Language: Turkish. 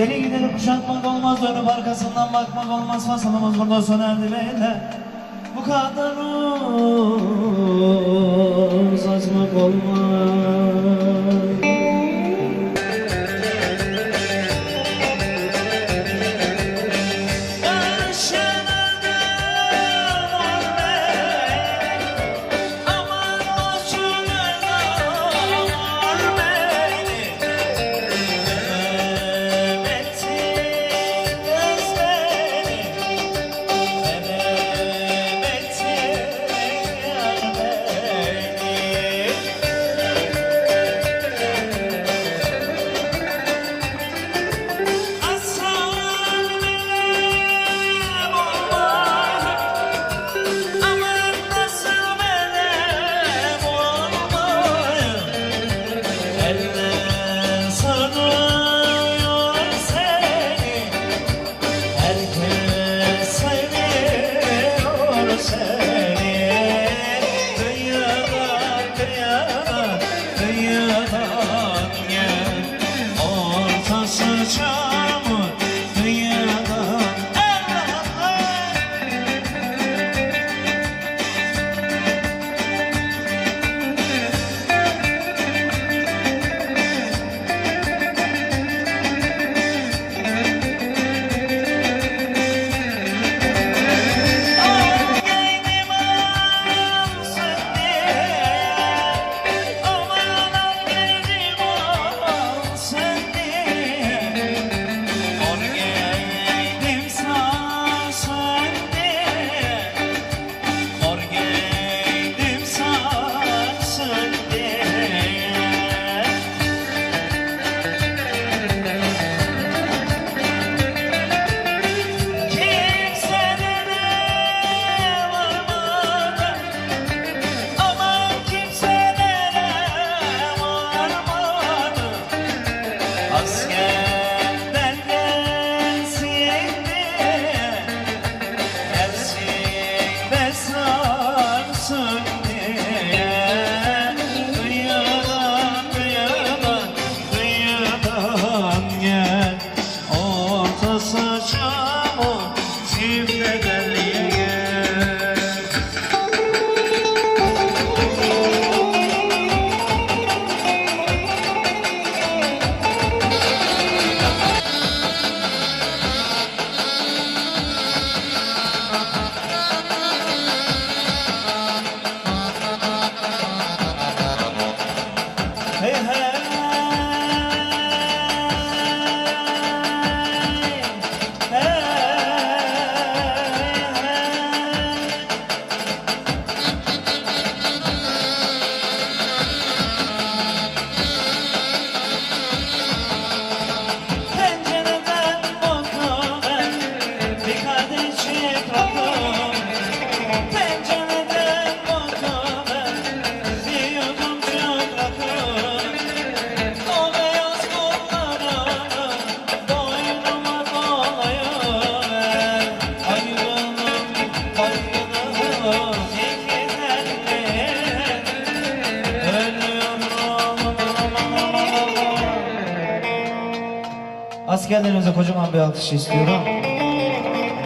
Güzeli gideni kuşatmak olmaz, dönüp arkasından bakmak olmaz. Masalımız burada sona beyler. Bu kadar çal hocam o çiftede Askerlerimize kocaman bir alkış istiyorum.